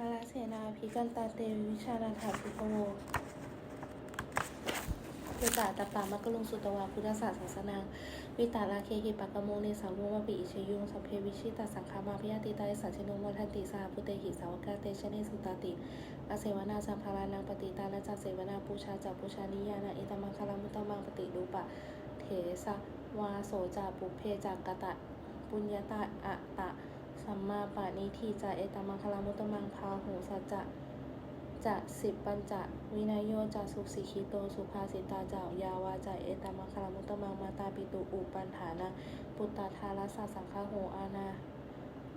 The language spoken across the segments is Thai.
มาลาเสนาภิกันตาเตวิชานาถาภิกโววิตาตปามะกะลุงสุตวาพุทธศาสสนาวิตาลาเคหิปะกะโมเนสังลุงวะปิอิเชยุงสัพเพวิชิตาสังฆามาพยาติตาสันเชนุวันติสาพุเตหิสาวกาเตชะเนสุตาติอาเสวนาสัมภารานังปฏิตานะจัเสวนาปูชาจักปูชานิยานะเอตมังคลามุตตมังปฏิรูปะเถสะวาโสจาปุเพจากกตะปุญญาตาอะตะ สัมมาปานิทีจะเอตมังคลามุตตมังพาหูสัจจะจะสิบปัญจะวินัยโยจะสุสิคิโตสุภาสิตาจายาวาจะเอตมังคลามุตตมังมาตาปิตุอุปันฐานะปุตตาทารัสสะสังฆาโหอานา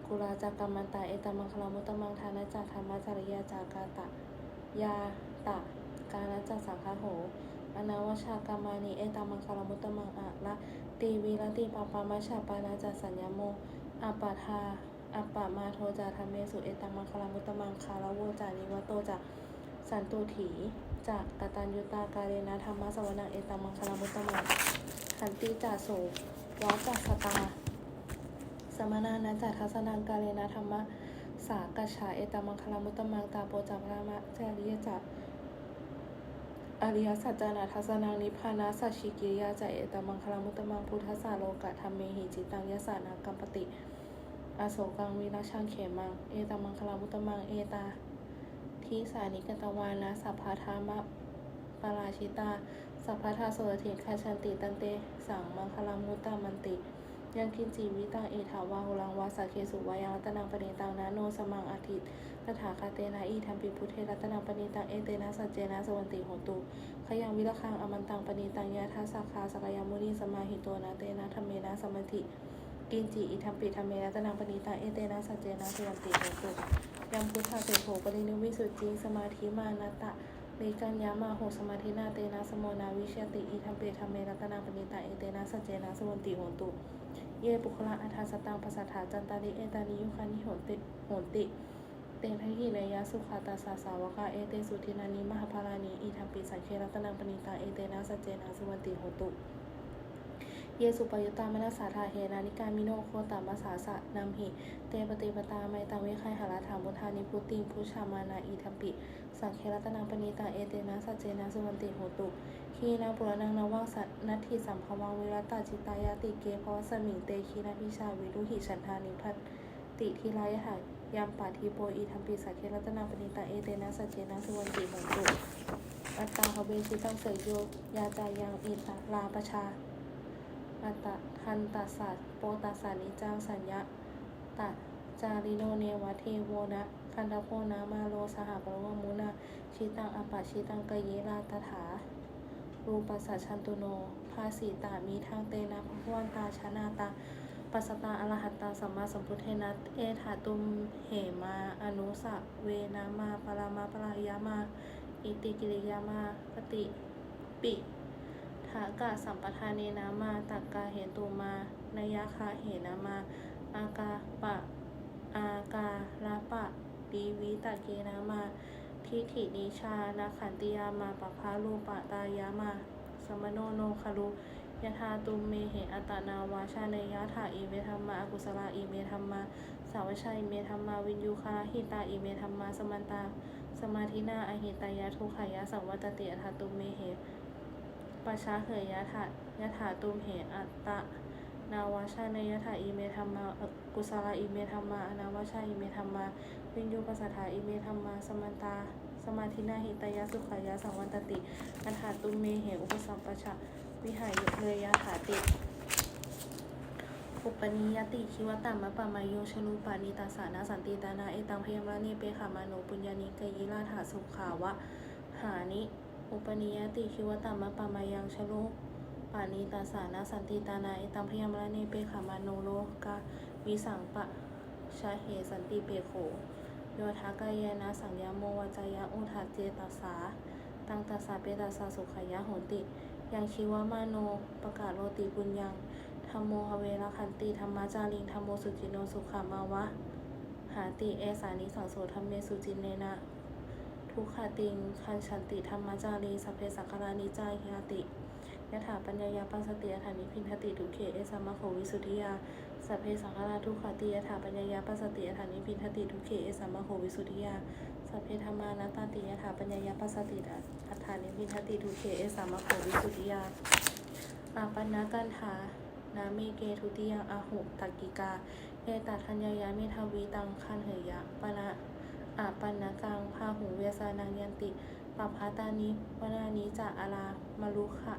กุลาจักกัมมันตาเอตมังคลามุตตมังทานะจักธรรมจริยาจากาตะยาตะกานะจักสังฆาโหอนาวชากามานิเอตามังคลามุตตมังอะละตีวีละตีปาปามาชาปานาจัสัญญโมอปปะทา อัปปะมาโทจาธรรมเมสุเอตามังคลามุตตมังคาราโวจานิวัตโตจะสันตุถีจากกตัญยุตาการเรนะธรรมสวนังเอตามังคลามุตตมังขันติจาโสวัจัสตา สมนานันจัทัสนังกาเลนะธรรมะสากชาเอตามังคลามุตตมังตาโปจักรามะเจริยจักอริยสัจจานาทัสนังนิพพานาสัจฉิกิริยาจเอตามังคลามุตตมังพุทธสาโลกะธรรมเมหิจิตังยสานากัมปติ อโศกังวิราชังเขมัง เอตามังคลามุตมัง เอตา ทิสานิกตวานะ สัพพะธามะปราชิตา สัพพะทาโสเถคาชันติตันเต สังมังคลามุตตมันติ ยังกินจีวิตังเอถาวาหุลังวาสาเคสุวายังรัตนังปณิตังนะโนสมังอาทิตตถาคาเตนะอีทัมปิพุทเทรัตนังปณิตังเอเตนะสัจเจนะสวันติโหตุขยังวิรคังอมันตังปณิตังยะทัสสาคาสกยามุนีสมาหิโตนะเตนะธรรมเมนะสมัติ กินจีอิทัมปิธรรมเมรัตนังปณิตังเอเตนะสัจเจนะสวันติโหตุยังพุทธาเตโหปรินิวิสุทธิสมาธิมานาตะเมกัญญามาโหสมาธินาเตนะสมโมนาวิเชติอิทัมปิธรรมเมรัตนังปณิตังเอเตนะสัจเจนะสวันติโหตุ เยปุคละอัฏฐสตังภาษาถาจันตาริเอตานิยุคานิโหติโหติ เตทะหิเนยะสุขาตาสาสาวกาเอเตสุทินานิมหาภารานิอีทัมปิสังเครัตนังปณิตาเอเตนะสัจเจนะสุวันติโหตุ เยสุปยุตตามนัสสาธาเฮนานิกามิโนโคตามาสาสะนัมหิ เตปฏิปตาไมตังเวไคหาราถามุทานิพุติงพุชามานาอีทัมปิ สังเครัตนังปณิตาเอเตนะสัจเจนะสุวันติโหตุขีนาปุรนังนวังสัตนัตถิสัมภวังวิรัตาจิตายาติเกภวสมิงเตคีนาพิชาวิรุหิฉันทานิพัตติทีรหายามปาทิโปอีธรรมปิสักเครัตนาปณิตาเอเตนะสัจเจนะสุวันติหงตุอัตตาภเวชิตังเสยโยยาจายังอิตาลาปชา อัตทันตัสสะโปตัสสานิจังสัญญะตะจาริโนเนวะเทโวนะคันทโพนามาโลสหปรวมุนาชิตังอปะชิตังกะเยราตถารูปัสสะชันตุโน ภาสีตามีทางเตนะพระวันตาชนาตาปัสตาอรหัตตาสัมมาสัมพุทเทนะเอถาตุมเหมาอนุสะเวนามาปรามาปรายามา อิติกิริยามาปฏิปิ ทากะสัมปทานเนนามาตักกาเหตุมานยาคาเหนามา อากาปะ อากาลาปะดีวิตะเกนามาทิฏฐินิชานาขันติยามาปะพาลูปะตายามา สมโนโนคารุยะธาตุมเมเหอัตนาวาชาเนยะถาอิเมธรรมาอกุศลาอิเมธรรมา สาวชัยเมธรรมาวินยูคาหิตาอิเมธรรมาสมันตา สมาธินาอหิตายะทุขายะสังวัตติอัฏฐตุมเมเห ปัชชาเหยยะถายะถาตุมเหอัตตะนาวาชาเนยถาอิเมธรรมากุศลาอิเมธรรมาอนาวาชาอิเมธรรมา วินยูปัสสถาอิเมธรรมาสมันตา สมาธินาหิตายะสุขายะสังวันตติอัฏฐาตุมเมเหอุปสัมปชะวิหายเลยยะถาติอุปนิยติคิวตัมมะปะมายโยชนุปานิตาสานาสันติตานาเอตังพยามรานีเปขามาโนปุญญานิกยิราถาสุขาวะหานิ อุปนิยติคิวตัมมะปะมายังชนุปานิตาสานาสันติตานาเอตังพยามรานีเปขามาโนโลกาวิสังปะชาเหสันติเปโขโยทากายนะสังยาโมวจายะอุทาเจตัสา ตังตัสาเปตัสาสุขายะโหติ ยังชีวมาโนประกาศโรติปุญญังธรรมโมหเวรคันติธรรมาจาริงธรรมโมสุจิโนสุขามาวะ หาติเอสานิสังโสธรรมเมสุจินเนนะ ทุขาติง คันชันติธรรมจารีสัพเพสังคารานิจายาติยถาปัญญายาปัสสติยถานิพินทติทุเขเอสัมมาโควิสุทธิยาสัพเพสังฆราทุขติยถาปัญญายาปัสสติยถานิพินทติทุเขเอสัมมาโควิสุทธิยาสัพเพธรรมานัตติยถาปัญญายาปัสสติอัฏฐานิพินทติทุเขเอสัมมาโควิสุทธิยาอาปันนากันธานามิเกทุติยังอาหุตักกิกาเอตัทัญญายามิทวีตังคันเหยะปนะอาปันนากังพาหุ เวสานังยันติปภาตานิวนานิจะอารามารุขะ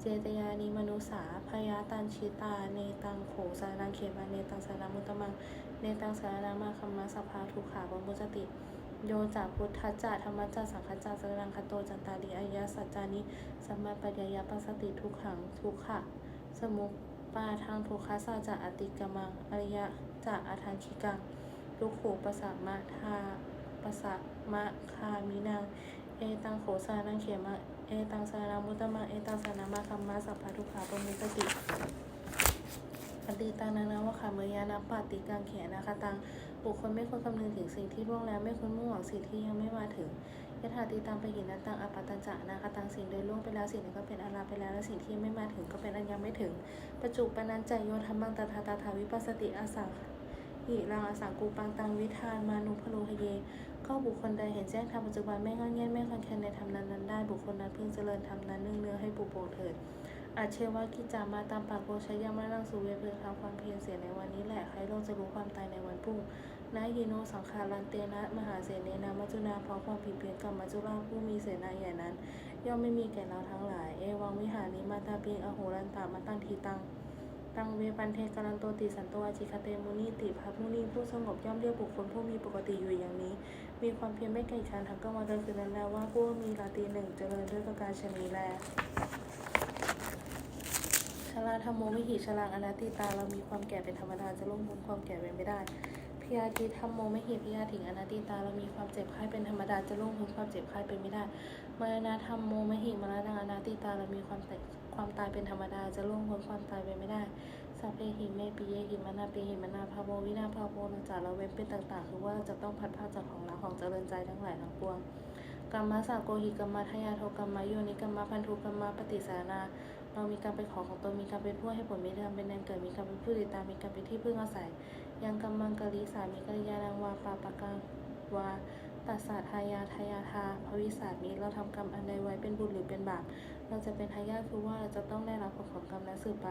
เจตยานิมนุสาพยาตันชิตา เนตังโขสานังเขมาเนตังสานามุตมัง เนตังสานามาคัมมาสภาทุขาบมุจติ โยจากพุทธจัธรรมจัสังฆจัสรังคโตจันตาริอายะสัจจานิสัมมาปัญญายาปัสสติทุกขังทุกขะ สมุปปาทางทุกขสาจะอติกมังอริยะจะอาทังคิกังทุกขูปสะมะทาปสะ มะคามินังเอตังโขสานังเขมะเอตังสานามุตมังเอตังสานามาคัมมาสัพพะทุขาปมุตติอดีตังนานาวะขามยานาปาติกังเขนาคตังบุคคลไม่ควรคำนึงถึงสิ่งที่ล่วงแล้วไม่ควรมุ่งหวังสิ่งที่ยังไม่มาถึงยถาติตังไปหินันตังอปปตัญจะนาคตังสิ่งโดยล่วงไปแล้วสิ่งนั้นก็เป็นอาราไปแล้วและสิ่งที่ไม่มาถึงก็เป็นอันยังไม่ถึงปัจจุปนันจโยธรรมังตถาตถาวิปัสสติอาสังหิรังอาสังกูปังตังวิธานมานุพโลหเย ก็บุคคลใดเห็นแจ้งธรรมปัจจุบันไม่งอนแง่นไม่คอนแคนในธรรมนั้นๆได้บุคคลนั้นพึงเจริญธรรมนั้นเนื่องเนื้อให้ปุโปเถิดอาเชวากิจามาตามปากโกชยามานั่งสุเวเพื่อทำความเพียรเสียในวันนี้แหละใครโลกจะรู้ความตายในวันพรุ่งนายีโนสังคารันเตนะมหาเสนนามัจจุนาเพราะความผิดเพี้ยนกับมัจจุราชผู้มีเสนาใหญ่นั้น ย่อมไม่มีแก่เราทั้งหลาย เอวังวิหาริมาตาปิงอโหรันตามาตังทีตัง ตังเวปันเทกาลันโตติสันโตอาจิคเตมุนีติพัพมุนีผู้สงบย่อมเรียกบุคคลผู้มีปกติอยู่อย่างนี้ มีความเพียรไม่ไกลชันทั้งกลางวันกลางคืนนั้นแล้วว่าผู้มีราตรีหนึ่งเจริญด้วยประการชนีแลชราธรรมโมวิหิชรังอนัตติตาเรามีความแก่เป็นธรรมดาจะล่วงพ้นความแก่เป็นไม่ได้พิยาทิธรรมโมไม่หิพิยาถิงอนัตติตาเรามีความเจ็บไข้เป็นธรรมดาจะล่วงพ้นความเจ็บไข้เป็นไม่ได้มรณะธรรมโมไม่หิมรณะอนัตติตาเรามีความแตก ความตายเป็นธรรมดา จะล่วงพ้นความตายเป็นไม่ได้สัพเพหิเมปิเยหิมนาปิหิมนาภาโววินาภาโวนอกจาราเว้นเป็นต่าง ๆ คือว่าเราจะต้องพัดพราจากของเราของเจริญใจทั้งหลายทั้งปวงกรรมสาโกหิกรรมทายาโทกรรมโยนิกรรมพันธุกรรมปฏิสานาเรามีการเป็นของของตนมีการเป็นผู้ให้ผลมีการเป็นแดนเกิดมีการเป็นผู้ติดตามมีการเป็นที่พึ่งอาศัย ยังกำมังกะลิสามีกัลยาณังวาปาปะกังวา ตัสสะทายาทายาทาภวิสามีเราทำกรรมอันใดไว้เป็นบุญหรือเป็นบาป เราจะเป็นทายาทคือว่าเราจะต้องได้รับผลของกรรมนั้นสืบไป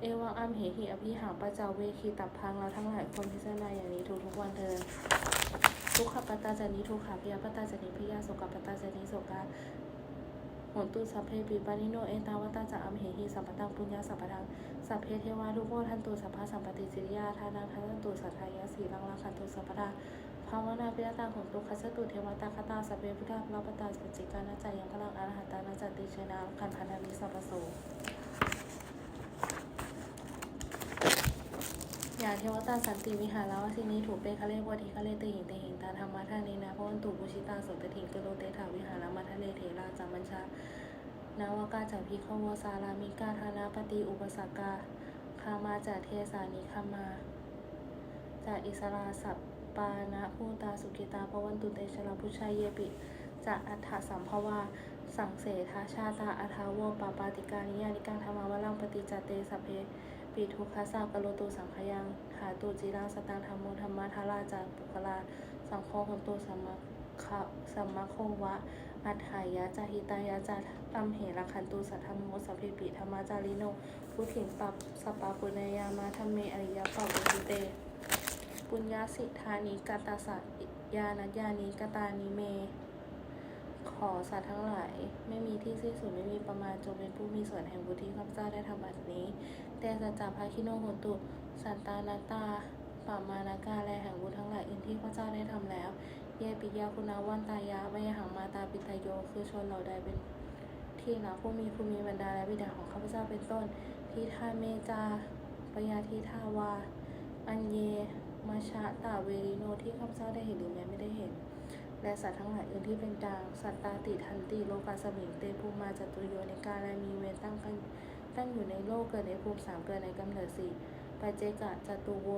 เอวังอัมเหหิอภิหังปะเจาเวคีตับพังเราทั้งหลายควรพิจารณาอย่างนี้ทุกทุกๆวันเถิดทุกขปตาจานิทุกขาพิยาปตาจานิพิยาโสกปตาจานิโสกาหนตุสัพเพปิปานิโนเอตาวตาจะอัมเหหิสัมปตังปุญญาสัพพทังสัพเพเทวาทุกโมทันตุสัพพะสัมปติสิริยาทานังทันตุสัทธายาสีลังลังคันตุสัพพทา ภาวนาปิยตังโหนตุคัสตุเทวตาคตาสัพเพพุทธาพระปตาสัจจิกานาจายังพลังอรหัตตานาจติเชนาคันธนามิสัพพโสยาเทวตาสันติวิหาราวสินีถูกเป็นคะเลวทิคะเลเตหิงเตหิงตาธรรมะทานีนาพวันตุปุชิตาสุตถิงกโลเตถาวิหารามัทะเลเทราจามัญชานาวากาจากพิขโวสารามิกาธานาปฏิอุปสกาคามาจากเทสานิคามาจากอิสราสัป ปานะภูตาสุกิตาพวันตุเตชลาพุชัยเยปิจากอัฏฐสัมภวาสังเสทาชาตาอัทาวปาปาติกานิยานิกังธรรมาวลังปฏิจเตสเพปิทุคาสาวกโลตุสังขยังหาตุจิรังสตังธรรมโมธรรมะทาราจากปุคลา สังโฆหนตุสัมมะคะสัมมะโควะ อัฏฐายะจาหิตายะจาอัมเหระคันตุสัทธรรมโมสัพเพปิธรรมาจาริโน พุทถิงปับสปปาปุณยามาธรรมเมอริยปัปปุเต ปุญญาสิทธานิกาตาสัตยานัญญานิกตานิเม ขอสัตว์ทั้งหลาย ไม่มีที่สิ้นสุดไม่มีประมาณจงเป็นผู้มีส่วนแห่งบุญที่ข้าพเจ้าได้ทำบัดนี้ แต่สัจจาภาคิโนโหตุสันตานาตาปามานากาและแห่งบุญทั้งหลายอื่นที่ข้าพเจ้าได้ทำแล้ว เยปิยาคุณาวันตายะไวยหังมาตาปิตายโย คือชนเหล่าใดเป็นที่รักผู้มีภูมิบรรดาและบิดาของข้าพเจ้าเป็นต้นที่ท่าเมจาปยาทิทาวา อันเยมาชะตาเวริโนที่ข้าพเจ้าได้เห็นหรือแม้ไม่ได้เห็น และสัตว์ทั้งหลายอื่นที่เป็นกลางสัตตาติทันติโลกาสมิงเตภูมาจตุโยในกาและมีเวตั้งกันตั้งอยู่ในโลกเกิดในภูมิสามเกิดในกำเนิดสี่ปเจกะจตุโว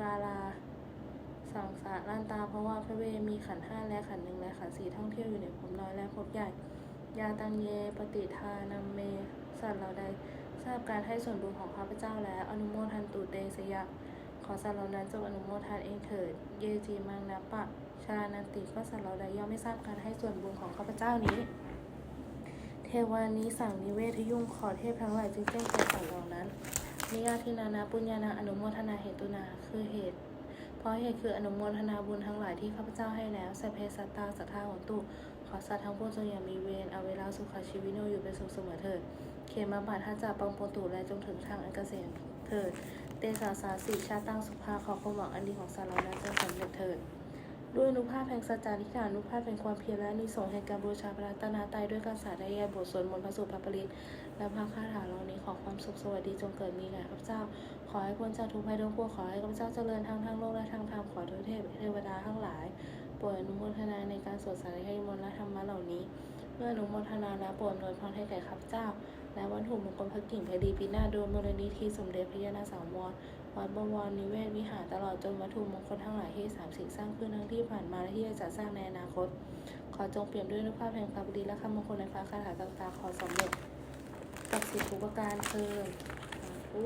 กาลาสังสารลันตาเพราะว่าพระเวมีขันห้าและขันหนึ่งและขันสี่ท่องเที่ยวอยู่ในภพน้อยและภพใหญ่ ยาตังเยปฏิทานัมเม สัตว์เหล่าใดทราบการให้ส่วนบุญของข้าพเจ้าแล้วอนุโมทันตุเตสยะ ขอสัตว์เหล่านั้นจงอนุโมทานเองเถิด เยจีมังนะปะชาลานันติก็สัตว์เหล่าใดย่อมไม่ทราบการให้ส่วนบุญของข้าพเจ้านี้ เทวานิสั่งนิเวทยุ่งขอเทพทั้งหลายจึงแจ้งแก่สัตว์เหล่านั้นนิยาทินานาปุญญานาอนุโมทนาเหตุนาคือเหตุเพราะเหตุคืออนุโมทนาบุญทั้งหลายที่ข้าพเจ้าให้แล้วสพเพสัตตาสัทธาของตุขอสัตว์ทั้งปวงจงอย่ามีเวรเอาเวลาสุขชีวิโนอยู่เป็นสุขเสมอเถิด เขมาบาทาจาปังปนตุและจงถึงทางอันเกษมเถิด เตสาสาสีชาตังสุภาขอความหวังอันดีของสารนั้นจงสำเร็จเถิดด้วยอนุภาพแห่งสัจจานิฐานุภาพแห่งความเพียรและนิสงส์แห่งการบูชาพระรัตนตรัยด้วยการสาธยายบทสวดมนต์พระสุภาพปริตและพระคาถาเหล่านี้ขอความสุขสวัสดีจงเกิดมีแก่ข้าพเจ้า ขอให้พ้นจากทุกภัยทั้งปวงขอให้ข้าพเจ้าเจริญทั้งทางโลกและทางธรรมขอทุกเทพเทวดาทั้งหลายโปรดอนุโมทนาในการสวดสาธยายมนต์และธรรมะเหล่านี้ เมื่ออนุโมทนาแล้วโปรดนวยพรให้แก่ข้าพเจ้า และวัตถุมงคลพระกิ่งเพดีพินาโดยมูลนิธิสมเด็จพระยาณสังวรวัดบวรนิเวศวิหารตลอดจนวัตถุมงคลทั้งหลายที่สามสิ่งสร้างขึ้นทั้งที่ผ่านมาและที่จะสร้างในอนาคต ขอจงเปี่ยมด้วยนุภาพแห่งความดีและคำมงคลในฟ้าคาถาต่างๆขอสำเร็จกับสิ่งทุกประการเทินสาธุ